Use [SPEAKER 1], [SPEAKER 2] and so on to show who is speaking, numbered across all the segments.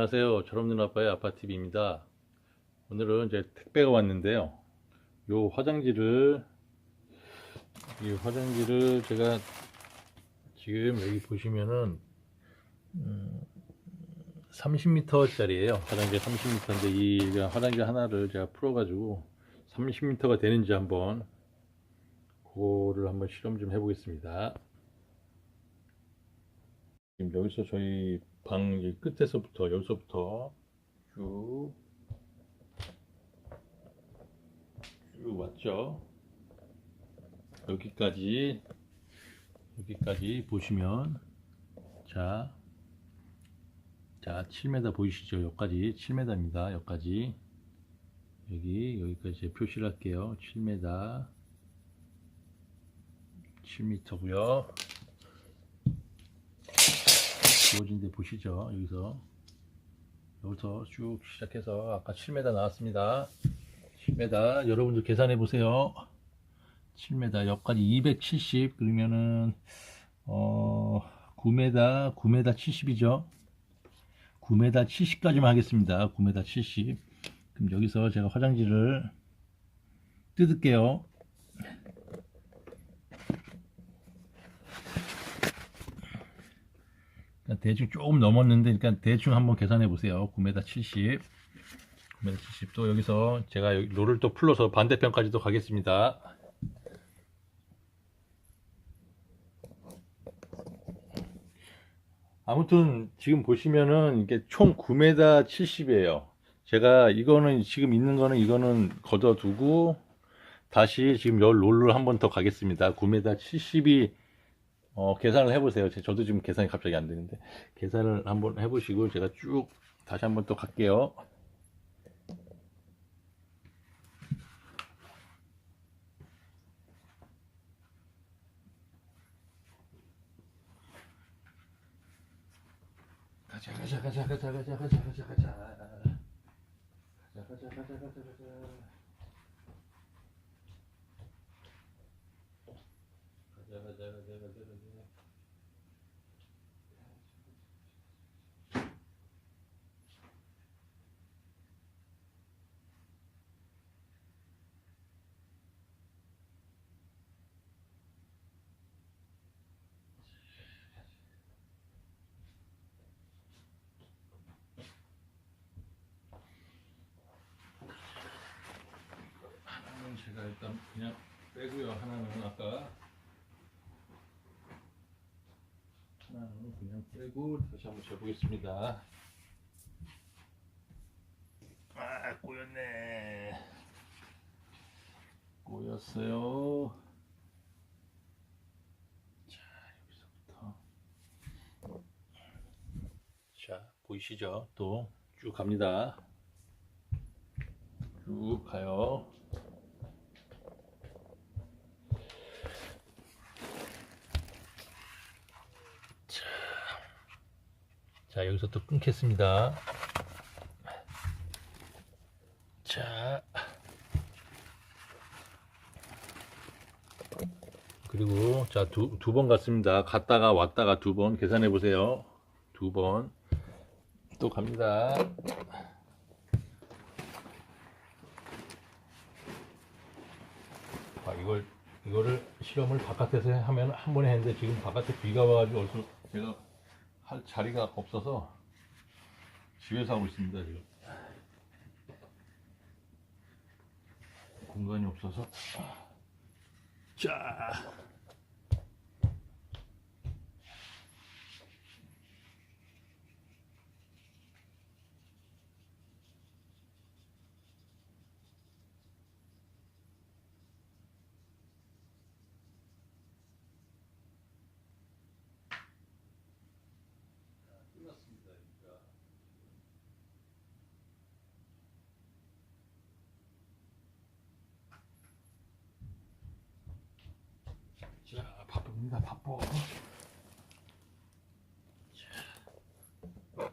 [SPEAKER 1] 안녕하세요. 철없는 아빠의 아빠TV입니다. 오늘은 이제 택배가 왔는데요. 요 화장지를, 이 화장지를 제가 지금 여기 보시면은, 음, 30m짜리예요 화장지 30m인데 이 화장지 하나를 제가 풀어가지고 30m가 되는지 한번 그거를 한번 실험 좀 해보겠습니다. 지금 여기서 저희 방 끝에서부터 여기서부터 쭉, 쭉 왔죠. 여기까지 여기까지 보시면 자, 자 7m 보이시죠? 여기까지 7m입니다. 여기까지 여기 여기까지 표시를 할게요. 7m 7m고요. 주어진 데 보시죠. 여기서 여기서 쭉 시작해서 아까 7m 나왔습니다. 7m 여러분들 계산해 보세요. 7m 여기까지 270 그러면은 어 9m 9m 70이죠. 9m 70까지만 하겠습니다. 9m 70. 그럼 여기서 제가 화장지를 뜯을게요. 그러니까 대충 조금 넘었는데 일단 대충 한번 계산해 보세요. 9m 70. 9m 70. 또 여기서 제가 롤을 또 풀러서 반대편까지도 가겠습니다. 아무튼 지금 보시면은 이게 총 9m 70이에요. 제가 이거는 지금 있는 거는 이거는 걷어두고 다시 지금 열 롤을 한번 더 가겠습니다. 9m 70이 어, 계산을 해보세요. 제- 저도 지금 계산이 갑자기 안 되는데 계산을 한번 해보시고 제가 쭉 다시 한번 또 갈게요. 가자 가자 가자 가자 가자 가자 가자 가자 가자 가자 가자 가자 가자 가자 가자 가자 가자 하나는 제가 일단 그냥 빼고요. 하나는 아까 하나는 그냥 빼고 다시 한번 재보겠습니다. 아 꼬였네. 꼬였어요. 자 여기서부터. 자 보이시죠? 또 쭉 갑니다. 쭉 가요 자 여기서 또 끊겠습니다. 자, 그리고 자 두 두 번 갔습니다. 갔다가 왔다가 두 번 계산해 보세요. 두 번 또 갑니다. 아, 이걸 이거를 실험을 바깥에서 하면 한 번에 했는데 지금 바깥에 비가 와가지고 제가 할 자리가 없어서 집에서 하고 있습니다 지금. 공간이 없어서. 자 자 바쁩니다 바빠. 자,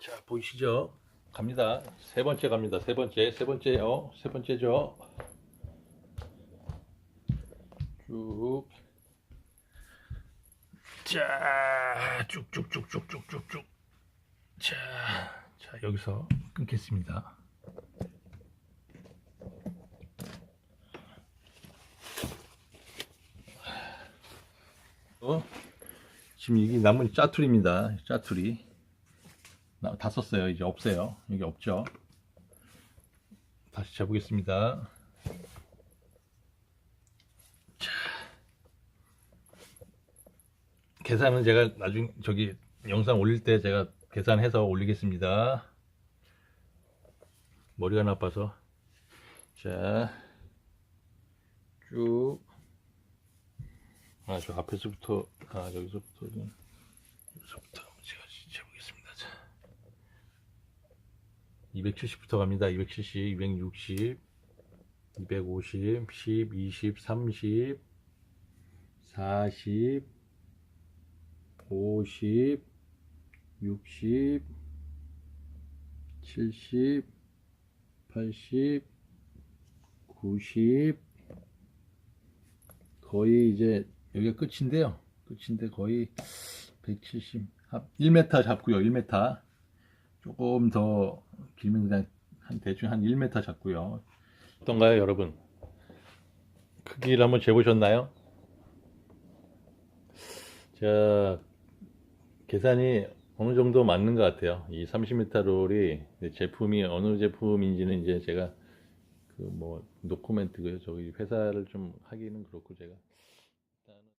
[SPEAKER 1] 자 보이시죠? 갑니다. 세 번째 갑니다. 세 번째 세 번째요. 세 번째죠? 쭉. 자, 쭉쭉쭉쭉쭉쭉쭉. 자, 여기서 끊겠습니다. 어? 지금 이게 남은 짜투리입니다. 짜투리. 나- 다 썼어요. 이제 없어요. 여기 없죠. 다시 재보겠습니다. 자. 계산은 제가 나중 저기 영상 올릴 때 제가 계산해서 올리겠습니다. 머리가 나빠서. 자. 쭉. 아, 저 앞에서부터, 아, 여기서부터, 좀, 여기서부터 제가 재보겠습니다. 자. 270부터 갑니다. 270, 260, 250, 10, 20, 30, 40, 50, 60, 70, 80, 90, 거의 이제 여기가 끝인데요. 끝인데 거의 170, 1m 잡고요. 1m. 조금 더 길면 그냥 한 대충 한 1m 잡고요. 어떤가요, 여러분? 크기를 한번 재보셨나요? 자, 계산이 어느 정도 맞는 것 같아요. 이 30m 롤이 제품이 어느 제품인지는 이제 제가 그 뭐 노코멘트고요. 저희 회사를 좀 하기는 그렇고 제가